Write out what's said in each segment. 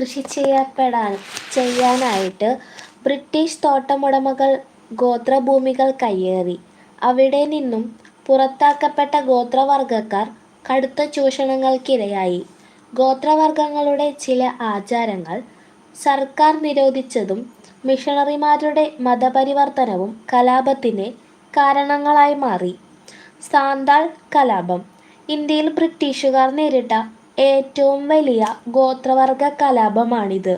കൃഷി ചെയ്യപ്പെടാൻ ചെയ്യാനായിട്ട് ബ്രിട്ടീഷ് തോട്ടമുടമകൾ ഗോത്രഭൂമികൾ കയ്യേറി. അവിടെ നിന്നും പുറത്താക്കപ്പെട്ട ഗോത്രവർഗക്കാർ കടുത്ത ചൂഷണങ്ങൾക്കിരയായി. ഗോത്രവർഗങ്ങളുടെ ചില ആചാരങ്ങൾ സർക്കാർ നിരോധിച്ചതും മിഷണറിമാരുടെ മതപരിവർത്തനവും കലാപത്തിന് കാരണങ്ങളായി മാറി. സാന്താൾ കലാപം ഇന്ത്യയിൽ ബ്രിട്ടീഷുകാർ നേരിട്ട ഏറ്റവും വലിയ ഗോത്രവർഗ കലാപമാണിത്.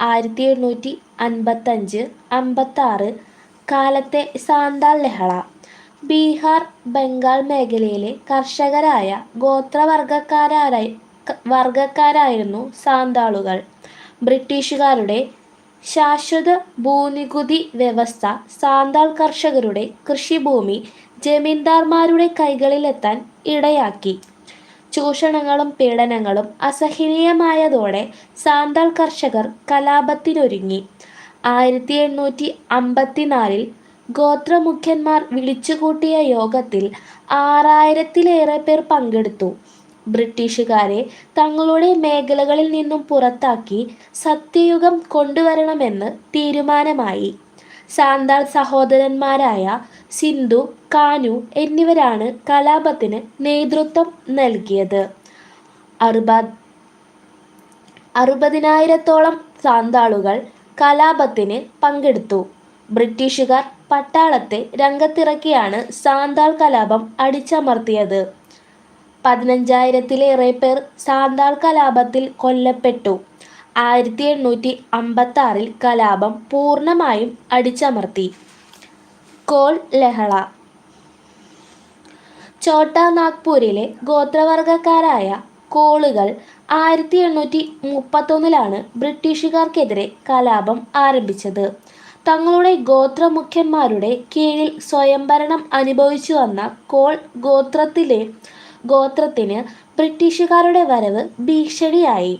ആയിരത്തി എണ്ണൂറ്റി അൻപത്തഞ്ച് അമ്പത്താറ് കാലത്തെ സാന്താൾ ലഹള ബീഹാർ, ബംഗാൾ മേഖലയിലെ കർഷകരായ ഗോത്രവർഗക്കാരായി വർഗക്കാരായിരുന്നു സാന്താളുകൾ. ബ്രിട്ടീഷുകാരുടെ ശാശ്വത ഭൂനികുതി വ്യവസ്ഥ സാന്താൾ കർഷകരുടെ കൃഷിഭൂമി ജമീന്ദാർമാരുടെ കൈകളിലെത്താൻ ഇടയാക്കി. ചൂഷണങ്ങളും പീഡനങ്ങളും അസഹനീയമായതോടെ സാന്താൾ കർഷകർ കലാപത്തിനൊരുങ്ങി. ആയിരത്തി എണ്ണൂറ്റി അമ്പത്തിനാലിൽ ഗോത്രമുഖ്യന്മാർ വിളിച്ചുകൂട്ടിയ യോഗത്തിൽ ആറായിരത്തിലേറെ പേർ പങ്കെടുത്തു. ബ്രിട്ടീഷുകാരെ തങ്ങളുടെ മേഖലകളിൽ നിന്നും പുറത്താക്കി സത്യയുഗം കൊണ്ടുവരണമെന്ന് തീരുമാനമായി. സാന്താൾ സഹോദരന്മാരായ സിന്ധു, കാനു എന്നിവരാണ് കലാപത്തിന് നേതൃത്വം നൽകിയത്. അറുപ അറുപതിനായിരത്തോളം സാന്താളുകൾ കലാപത്തിന് പങ്കെടുത്തു. ബ്രിട്ടീഷുകാർ പട്ടാളത്തെ രംഗത്തിറക്കിയാണ് സാന്താൾ കലാപം അടിച്ചമർത്തിയത്. പതിനഞ്ചായിരത്തിലേറെ പേർ സാന്താൾ കലാപത്തിൽ കൊല്ലപ്പെട്ടു. ആയിരത്തി എണ്ണൂറ്റി അമ്പത്താറിൽ കലാപം പൂർണമായും അടിച്ചമർത്തി. കോൾ ലഹള ഛോട്ടാ നാഗ്പൂരിലെ ഗോത്രവർഗക്കാരായ കോളുകൾ ആയിരത്തി എണ്ണൂറ്റി മുപ്പത്തൊന്നിലാണ് ബ്രിട്ടീഷുകാർക്കെതിരെ കലാപം ആരംഭിച്ചത്. തങ്ങളുടെ ഗോത്രമുഖ്യന്മാരുടെ കീഴിൽ സ്വയംഭരണം അനുഭവിച്ചു വന്ന കോൾ ഗോത്രത്തിലെ ഗോത്രത്തിന് ബ്രിട്ടീഷുകാരുടെ വരവ് ഭീഷണിയായി.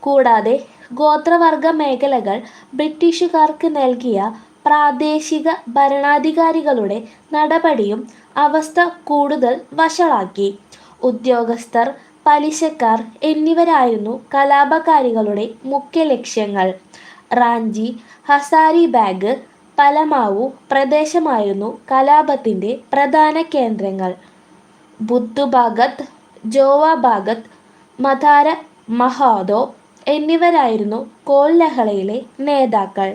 കൂടാതെ ഗോത്രവർഗ മേഖലകൾ ബ്രിട്ടീഷുകാർക്ക് നൽകിയ പ്രാദേശിക ഭരണാധികാരികളുടെ നടപടിയും അവസ്ഥ കൂടുതൽ വഷളാക്കി. ഉദ്യോഗസ്ഥർ, പലിശക്കാർ എന്നിവരായിരുന്നു കലാപകാരികളുടെ മുഖ്യ ലക്ഷ്യങ്ങൾ റാഞ്ചി, ഹസാരി ബാഗ് പലമാവു പ്രദേശമായിരുന്നു കലാപത്തിന്റെ പ്രധാന കേന്ദ്രങ്ങൾ. ബുദ്ധു ഭാഗത്, ജോവ ഭാഗത്, മധാര മഹാദോ എന്നിവരായിരുന്നു കോൽ ലഹളയിലെ നേതാക്കൾ.